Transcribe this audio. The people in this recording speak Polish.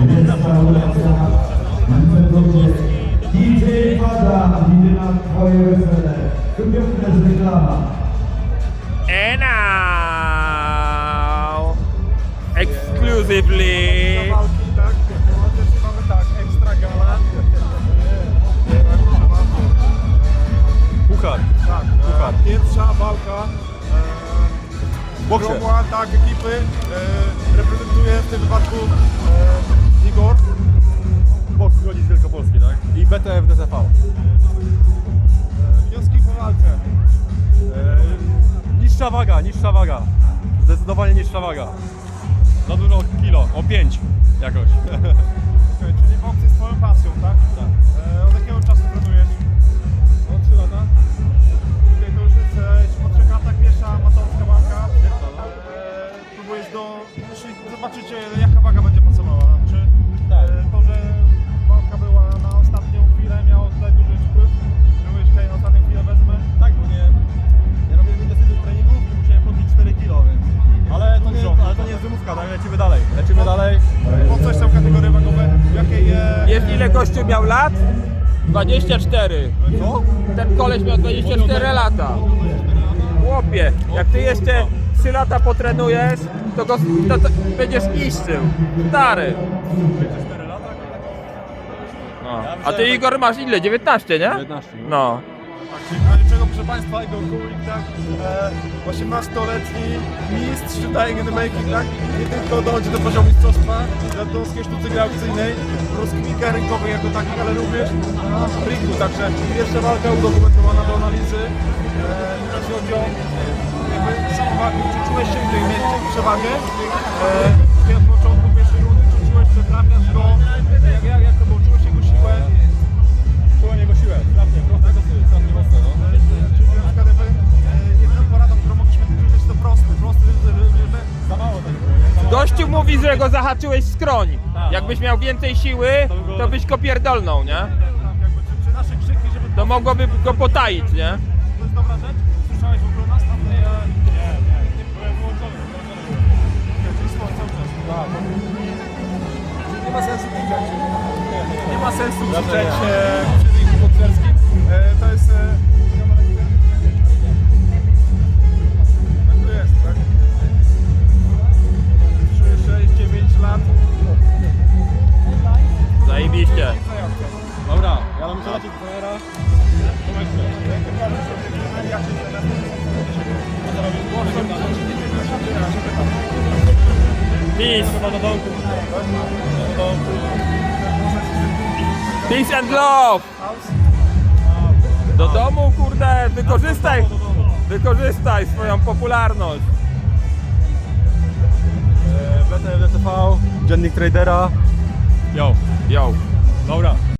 Restauracja Manfredowie. DJ Pada, idzie na twoje wesele. Lubiące z reklama. And now, exclusively, też. Puchar. Tak, Puchar. e, pierwsza walka W boksie. e, Gromła, tak, ekipy. E, reprezentuje w tym wypadku e, niższa waga, niższa waga. Zdecydowanie niższa waga. Za dużo kilo, o 5 jakoś. Okej, czyli boks jest twoją pasją, tak? Tak. E, od jakiego czasu trenujesz? Od 3 lata? Okej, to już jest e, po trzech latach pierwsza amatorska walka. Pierwsza, no. E, próbujesz do... Jeśli zobaczycie Lecimy dalej. Po coś są kategorie wagowe. Jakie je... wiesz ile gościu miał lat? 24. Co? Ten koleś miał 24 lata. Chłopie, jak ty jeszcze 3 lata potrenujesz, to, go, to, to będziesz niszczył. Stary. 4 lata? No. A ty Igor masz ile? 19, nie? 19. No. Razie czego, proszę Państwa, Igor Kulik, tak, e, 18-letni mistrz dying in the making, tak, nie tylko dochodzi do poziomu mistrzostwa Radowskiej Sztuce Gry Aukcyjnej, rozkminka rynkowej jako takich, ale również na ringu, także pierwsza walka udokumentowana do analizy, e, chodzi o jakby czy czułeś się przewagę, e, od początku pierwszej rundy, czy czułeś, że trafiasz go, mówi, że go zahaczyłeś w skroń. Jakbyś miał więcej siły, to byś go pierdolnął, nie? tak jakby, czy, czy nasze krzyki, żeby To mogłoby go potaić, nie? to jest dobra rzecz? Słyszałeś w ogóle nas tam? Nie, nie, nie, nie byłem włączony, włączony. Czyli cały czas. Tak, nie ma sensu krzyczeć. Nie ma sensu krzyczeć nie. e, Zajebiście. Dobra, ja muszę lecieć do trenera. Peace. Peace and love. Do domu, kurde, wykorzystaj, wykorzystaj swoją popularność. E, BTF DCV, dziennik tradera. Yo, Yo. Dobra.